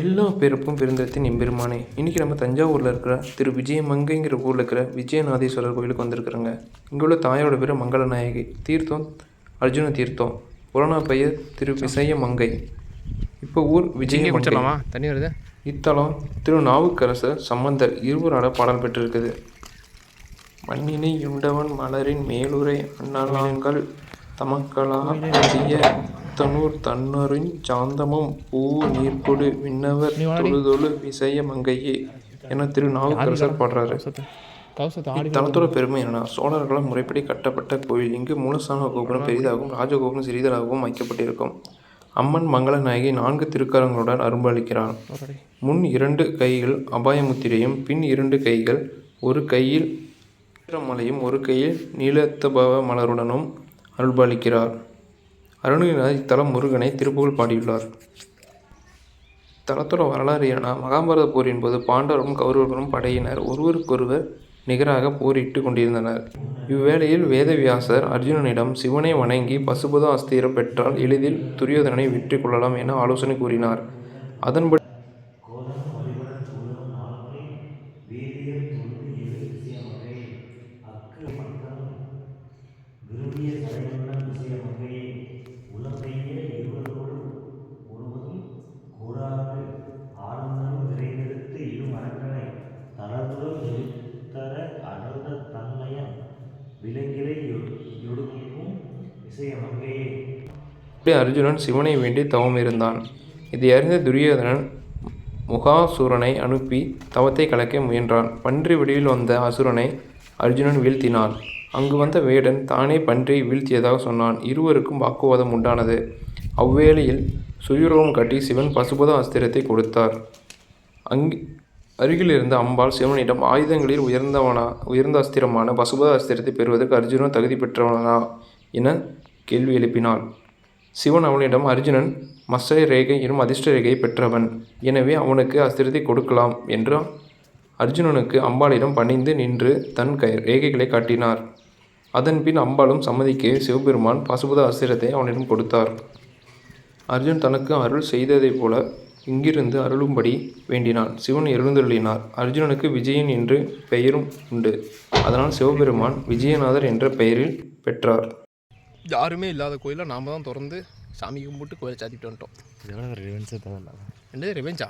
எல்லா பிறப்பும் பெருந்தத்தின் எம்பெருமானே இன்றைக்கி நம்ம தஞ்சாவூரில் இருக்கிற திரு விஜயமங்கைங்கிற ஊரில் இருக்கிற விஜயநாதீஸ்வரர் கோயிலுக்கு வந்திருக்கிறோங்க. இங்கே உள்ள தாயோட பேர் மங்களநாயகி. தீர்த்தம் அர்ஜுன தீர்த்தம் புராண பெயர் திரு விசய மங்கை இப்போ ஊர் இங்கே விஜயமங்கை. குடிச்சிடலாமா தண்ணி வருது? இத்தலம் திரு நாவுக்கரசர் சம்பந்தர் இருவரால் பாடல் பெற்றிருக்குது. மண்ணினை உண்டவன் மலரின் மேலுரை அண்ணாங்கள் தமக்களா அறிய தனூர் தன்னரின் சாந்தமும் பூ நீர்கொடு விண்ணவர் தொழுதொழு விசய மங்கையே என திரு நாவுக்கரசர் பாடுறாரு. இத்தலத்தோட பெருமை என்னன்னா சோழர்களால் முறைப்படி கட்டப்பட்ட கோயில். இங்கு மூலஸ்தான கோபுரம் பெரிதாகவும் ராஜகோபுரம் சிறிதலாகவும் வைக்கப்பட்டிருக்கும். அம்மன் மங்களநாயகி நான்கு திருக்கரங்களுடன் அரும்பளிக்கிறார். முன் இரண்டு கைகள் அபாயமுத்திரையும் பின் இரண்டு கைகள் ஒரு கையில் மலையும் ஒரு கையில் நீலத்தபவ மலருடனும் அருள்பாலிக்கிறார் அருணகிரிநாதர் இத்தலம் முருகனை திருப்புகழ் பாடியுள்ளார். தலத்தோட வரலாறு ஏன்னா மகாபாரத போரின் போது பாண்டவரும் கௌரவர்களும் படையினர் ஒருவருக்கொருவர் நிகராக போரிட்டு கொண்டிருந்தனர். இவ்வேளையில் வேதவியாசர் அர்ஜுனனிடம் சிவனை வணங்கி பசுபத அஸ்திரம் பெற்றால் எளிதில் துரியோதனனை வெற்றி கொள்ளலாம் என ஆலோசனை கூறினார். அதன்படி இப்படி அர்ஜுனன் சிவனை வேண்டி தவம் இருந்தான். இதை அறிந்த துரியோதனன் முகாசுரனை அனுப்பி தவத்தை கலக்க முயன்றான். பன்றி வடிவில் வந்த அசுரனை அர்ஜுனன் வீழ்த்தினான். அங்கு வந்த வேடன் தானே பன்றியை வீழ்த்தியதாக சொன்னான். இருவருக்கும் வாக்குவாதம் உண்டானது. அவ்வேளையில் சுயுரோகம் கட்டி சிவன் பசுபத அஸ்திரத்தை கொடுத்தார். அங்கு அருகில் இருந்த அம்பாள் சிவனிடம் ஆயுதங்களில் உயர்ந்தவனா உயர்ந்த அஸ்திரமான பசுபத அஸ்திரத்தை பெறுவதற்கு அர்ஜுனன் தகுதி பெற்றவனா? என கேள்வி எழுப்பினாள். சிவன் அவனிடம் அர்ஜுனன் மஸ்டர ரேகை எனும் அதிர்ஷ்ட ரேகையை பெற்றவன். எனவே அவனுக்கு அஸ்திரத்தை கொடுக்கலாம் என்று அர்ஜுனனுக்கு அம்பாளிடம் பணிந்து நின்று தன் கை ரேகைகளை காட்டினார். அதன்பின் அம்பாளும் சம்மதிக்க சிவபெருமான் பசுபத அஸ்திரத்தை அவனிடம் கொடுத்தார். அர்ஜுன் தனக்கு அருள் செய்ததைப் போல இங்கிருந்து அருளும்படி வேண்டினான். சிவன் எழுந்தருளினார். அர்ஜுனனுக்கு விஜயன் என்று பெயரும் உண்டு. அதனால் சிவபெருமான் விஜயநாதர் என்ற பெயரில் பெற்றார். யாருமே இல்லாத கோயிலை நாம தான் திறந்து சாமி கும்பிட்டு கோயிலை சாத்திட்டு வந்துட்டோம். இதோட ரிவென்ஸே தேவையில்ல. என்னது ரிவெஞ்சா